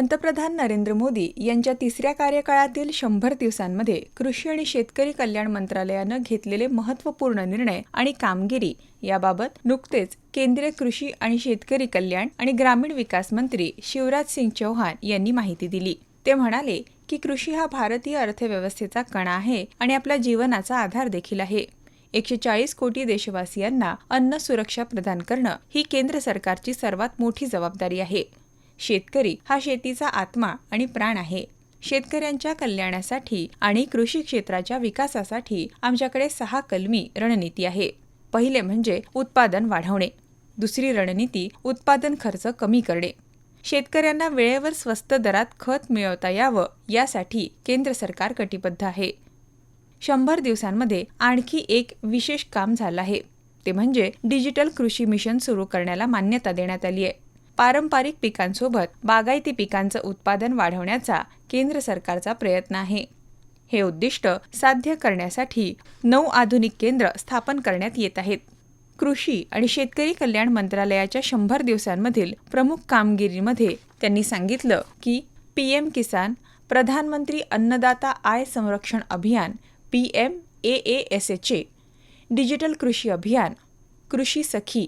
पंतप्रधान नरेंद्र मोदी यांच्या तिसऱ्या कार्यकाळातील शंभर दिवसांमध्ये कृषी आणि शेतकरी कल्याण मंत्रालयानं घेतलेले महत्त्वपूर्ण निर्णय आणि कामगिरी याबाबत नुकतेच केंद्रीय कृषी आणि शेतकरी कल्याण आणि ग्रामीण विकास मंत्री शिवराज सिंग चौहान यांनी माहिती दिली. ते म्हणाले की कृषी हा भारतीय अर्थव्यवस्थेचा कणा आहे आणि आपल्या जीवनाचा आधार देखील आहे. एकशे चाळीस कोटी देशवासियांना अन्न सुरक्षा प्रदान करणं ही केंद्र सरकारची सर्वात मोठी जबाबदारी आहे. शेतकरी हा शेतीचा आत्मा आणि प्राण आहे. शेतकऱ्यांच्या कल्याणासाठी आणि कृषी क्षेत्राच्या विकासासाठी आमच्याकडे सहा कलमी रणनीती आहे. पहिले म्हणजे उत्पादन वाढवणे. दुसरी रणनीती उत्पादन खर्च कमी करणे. शेतकऱ्यांना वेळेवर स्वस्त दरात खत मिळवता यावं यासाठी केंद्र सरकार कटिबद्ध आहे. शंभर दिवसांमध्ये आणखी एक विशेष काम झालं आहे. ते म्हणजे डिजिटल कृषी मिशन सुरू करण्याला मान्यता देण्यात आली आहे. पारंपरिक पिकांसोबत बागायती पिकांचं उत्पादन वाढवण्याचा केंद्र सरकारचा प्रयत्न आहे. हे उद्दिष्ट साध्य करण्यासाठी नऊ आधुनिक केंद्र स्थापन करण्यात येत आहेत. कृषी आणि शेतकरी कल्याण मंत्रालयाच्या शंभर दिवसांमधील प्रमुख कामगिरीमध्ये त्यांनी सांगितलं की पी एम किसान प्रधानमंत्री अन्नदाता आय संरक्षण अभियान P M A S H A digital कृषी अभियान कृषी सखी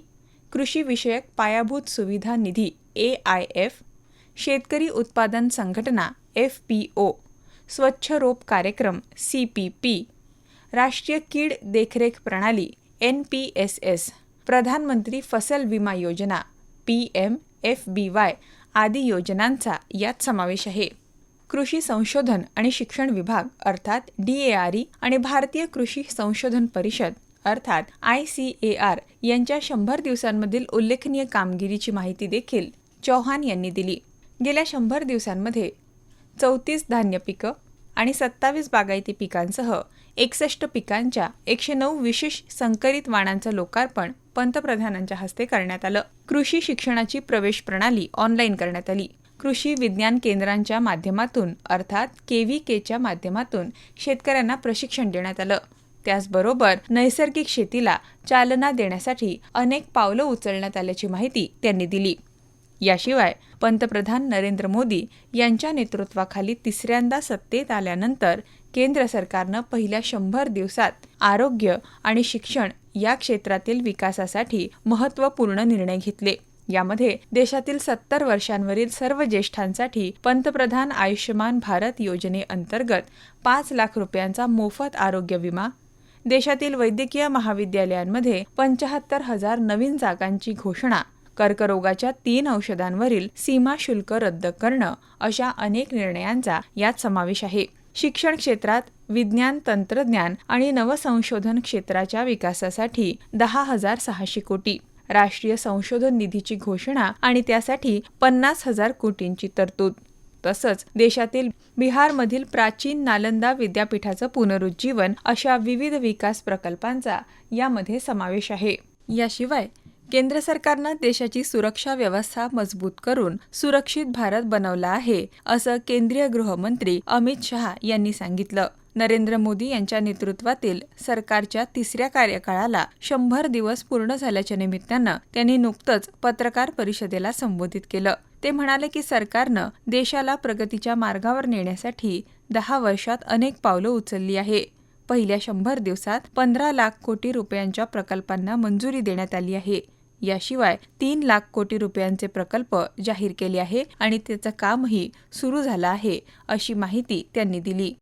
कृषीविषयक पायाभूत सुविधा निधी ए आय एफ शेतकरी उत्पादन संघटना एफ पी ओ स्वच्छ रोप कार्यक्रम सी पी पी राष्ट्रीय कीड देखरेख प्रणाली एन पी एस एस प्रधानमंत्री फसल विमा योजना P M F B Y आदी योजनांचा यात समावेश आहे. कृषी संशोधन आणि शिक्षण विभाग अर्थात डी ए आर ई आणि भारतीय कृषी संशोधन परिषद अर्थात आय सी ए आर यांच्या शंभर दिवसांमधील उल्लेखनीय कामगिरीची माहिती देखील चौहान यांनी दिली. गेल्या शंभर दिवसांमध्ये चौतीस धान्य पिकं आणि सत्तावीस बागायती पिकांसह एकसष्ट पिकांच्या एकशे नऊ विशेष संकरित वाणांचं लोकार्पण पंतप्रधानांच्या हस्ते करण्यात आलं. कृषी शिक्षणाची प्रवेश प्रणाली ऑनलाईन करण्यात आली. कृषी विज्ञान केंद्रांच्या माध्यमातून अर्थात के व्ही केच्या माध्यमातून शेतकऱ्यांना प्रशिक्षण देण्यात आलं. त्याचबरोबर नैसर्गिक शेतीला चालना देण्यासाठी अनेक पावलं उचलण्यात आल्याची माहिती त्यांनी दिली. याशिवाय पंतप्रधान नरेंद्र मोदी यांच्या नेतृत्वाखाली तिसऱ्यांदा सत्तेत आल्यानंतर केंद्र सरकारनं पहिल्या शंभर दिवसात आरोग्य आणि शिक्षण या क्षेत्रातील विकासासाठी महत्त्वपूर्ण निर्णय घेतले. यामध्ये देशातील सत्तर वर्षांवरील सर्व ज्येष्ठांसाठी पंतप्रधान आयुष्यमान भारत योजनेअंतर्गत पाच लाख रुपयांचा मोफत आरोग्य विमा देशातील वैद्यकीय महाविद्यालयांमध्ये पंचाहत्तर हजार नवीन जागांची घोषणा कर्करोगाच्या तीन औषधांवरील सीमा शुल्क रद्द करणं अशा अनेक निर्णयांचा यात समावेश आहे. शिक्षण क्षेत्रात विज्ञान तंत्रज्ञान आणि नवसंशोधन क्षेत्राच्या विकासासाठी दहा हजार सहाशे कोटी. राष्ट्रीय संशोधन निधीची घोषणा आणि त्यासाठी पन्नास हजार कोटींची तरतूद. तसंच देशातील बिहारमधील प्राचीन नालंदा विद्यापीठाचं पुनरुज्जीवन अशा विविध विकास प्रकल्पांचा यामध्ये समावेश आहे. याशिवाय केंद्र सरकारनं देशाची सुरक्षा व्यवस्था मजबूत करून सुरक्षित भारत बनवला आहे असं केंद्रीय गृहमंत्री अमित शहा यांनी सांगितलं. नरेंद्र मोदी यांच्या नेतृत्वातील सरकारच्या तिसऱ्या कार्यकाळाला शंभर दिवस पूर्ण झाल्याच्या निमित्तानं त्यांनी नुकतंच पत्रकार परिषदेला संबोधित केलं. ते म्हणाले की सरकारनं देशाला प्रगतीच्या मार्गावर नेण्यासाठी दहा वर्षात अनेक पावलं उचलली आहे. पहिल्या शंभर दिवसात पंधरा लाख कोटी रुपयांच्या प्रकल्पांना मंजुरी देण्यात आली आहे. याशिवाय तीन लाख कोटी रुपयांचे प्रकल्प जाहीर केले आहे आणि त्याचं कामही सुरू झालं आहे अशी माहिती त्यांनी दिली.